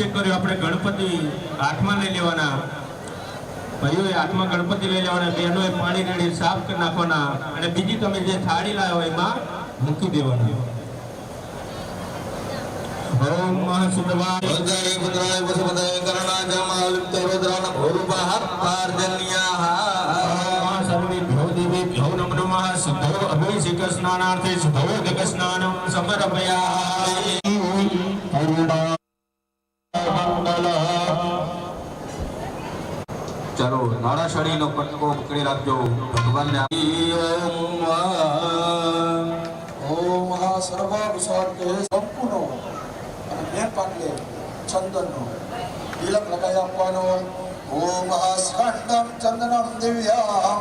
અભિષેક કર્યો આપણે ગણપતિ હાથમાં લઈ લેવાના. ભાઈઓએ હાથમાં ગણપતિ લઈ લેવાના બહેનોએ પાણી રેડી સાફ કરી નાખવાના અને બીજી તમે જે થાળી લાવ્યો એમાં મૂકી દેવાની. ઓમ મહાસુદવાય રુદ્રાન. પાર્જન્યાહ સ્નાનાર્થે સિદ્ધોદક સ્નાનમ સમર્પયામિ નારાશણીનો પટકો પકડી રાખજો. ભગવાનને ઓમ આ સર્વ વિશાળકે સંપૂર્ણ. અને મેન પાટલે ચંદનનો. તિલક લગાવી આપવાનો. ઓમ આ સ્કંદમ ચંદનમ દિવ્યા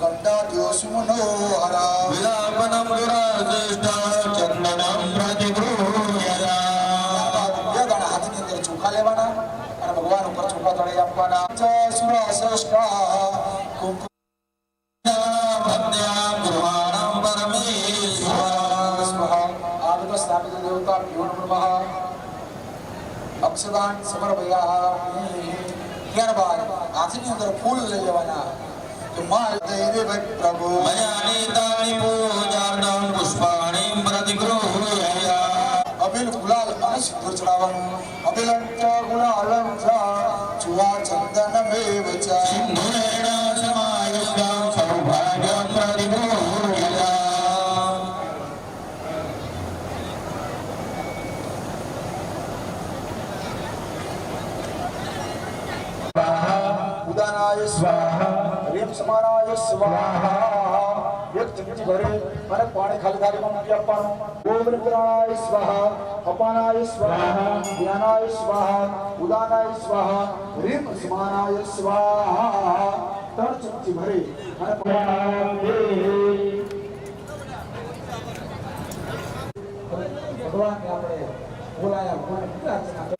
કંડાદ્યો સુમનો હરા વિલાપનમ ચોખા ચડાવી આપવાના જય સુરાશ્રેષ્ઠા કુંકુ ભક્ત્યા ગુરુવાણમ પરમેશ્વર સ્વાહા આદિક સ્થાપિત દેવતા ભ્યો નમઃ અક્ષદાન સમર્પયામિ ત્યારબાદ હાથની અંદર ફૂલ લઈ લેવાના કે માં દેવે ભક્ત પ્રભુ મયાની તાણી પૂજાર્થમ પુષ્પાણી પ્રતિગૃહ્યરા અબિલ ગુલાલ અને સિંદૂર ચડાવવાનું અબિલં ચ ગુલાલં ચ ચુવા ચંદન મેવ ચ સિંધુરેણ સમાયુક્તમ સૌભાગ્યમ પ્રતિગૃહ્યરા ઉદાનાય સ્વાહા રીમ સમાનાય સ્વાહા એક ચમચી ભરે અને પાણી ખાલી થાળીમાં મૂકી આપવાનું ઓમ નિદ્રાય સ્વાહા અપાનાય સ્વાહા જ્ઞાનાય સ્વાહા ઉદાનાય સ્વાહા રીમ સમાનાય સ્વાહા ત્રણ ચમચી ભરે અને ભગવાનને આપણે બોલાયા ભગવાન કેટલા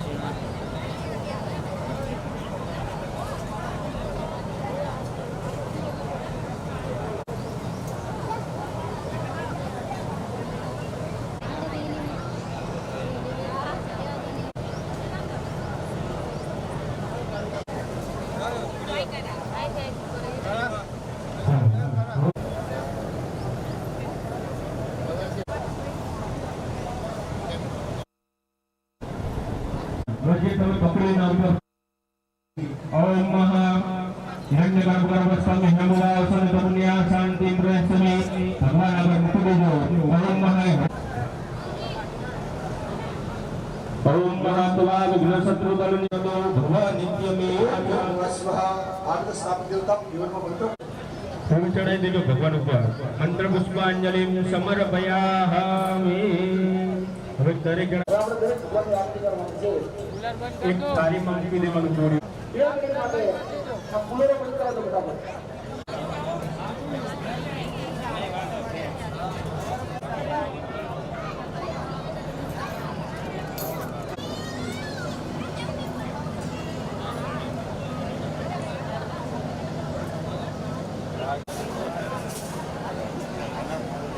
જે તમે પકડીને આવજો ઓમ મહ હિરણ્યગર્ભ ગર્ભસ્તંભ હેમવાસન તરુણ્યા શાંતિ પ્રયત્ને ભગવાન આગળ મૂકી દેજો ઓમ મહ ઓમ મહાત્વા વિઘ્ન શત્રુ દલન્યતો ભગવાન નિત્યમે સ્વાહા આર્ધ સ્થાપિત દેવતા જીવનમાં મંત્ર ફૂલ ચડાવી દેજો ભગવાન ઉપર મંત્ર પુષ્પાંજલિ સમર્પયામિ હવે દરેક જણા આપણે દરેક ભગવાનની આરતી કરવાની છે એક થાળીમાં મૂકી દેવાનું જોડ્યું બે મિનિટ માટે આ ફૂલોનો બંધ કરાવજો ફટાફટ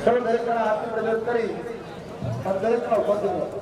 ચલો દરેક જણા હાથની પ્રજોત કરી 反正不关注我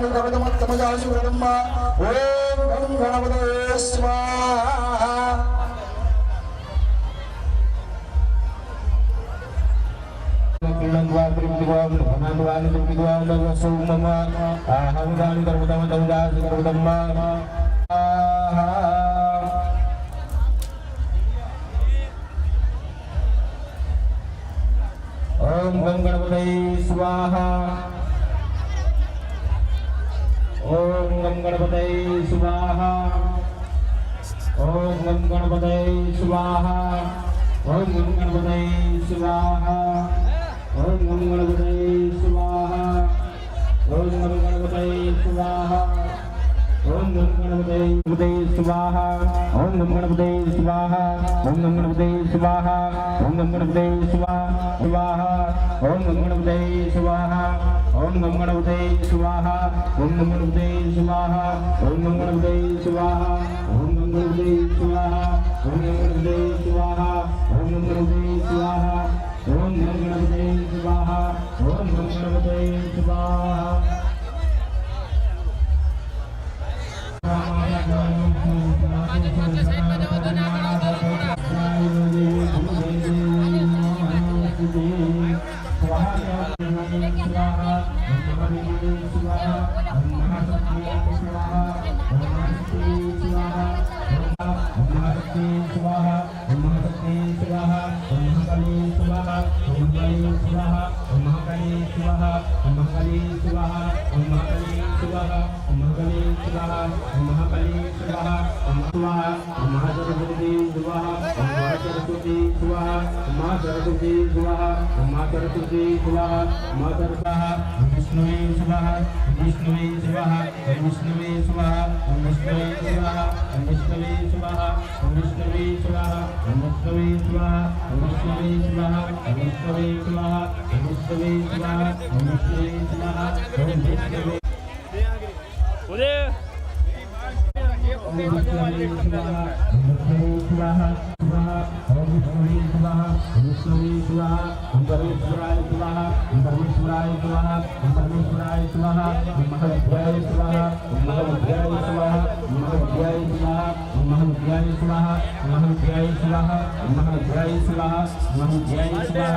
జ్ఞానగమతమజాసు బ్రహ్మ ఓం గం గణపతయే స్వాహ किरणं वा कृप्ति वा धनं वा कृप्ति वा नवसौ मम अहं दानि कर्मदं दौदासि कर्मदं मा स्वाहा ओम नम गणपते स्वाहा ओम नम गणपते स्वाहा ओम नम गणपते स्वाहा ओम नम गणपते स्वाहा ओम नम गणपते स्वाहा ओम नम गणपते स्वाहा ओम नम गणपते स्वाहा ओम नम गणपते स्वाहा ओम नम गणपते स्वाहा ओम नम गणपते विष्णुवे स्वाहा विष्णुवे स्वाहा विष्णुवे स्वाहा विष्णुवे स्वाहा विष्णुवे स्वाहा विष्णुवे स्वाहा विष्णुवे स्वाहा विष्णुवे स्वाहा विष्णुवे स्वाहा विष्णुवे स्वाहा विष्णुवे स्वाहा विष्णवे शिवः ओम विष्णवे शिवः ओम परमेश्वराय शिवः ओम परमेश्वराय शिवः ओम परमेश्वराय शिवः ओम महाविद्याय शिवः ओम महाविद्याय शिवः ओम महाविद्याय शिवः ओम महाविद्याय शिवः ओम महाविद्याय शिवः ओम महाविद्याय शिवः ओम महाविद्याय शिवः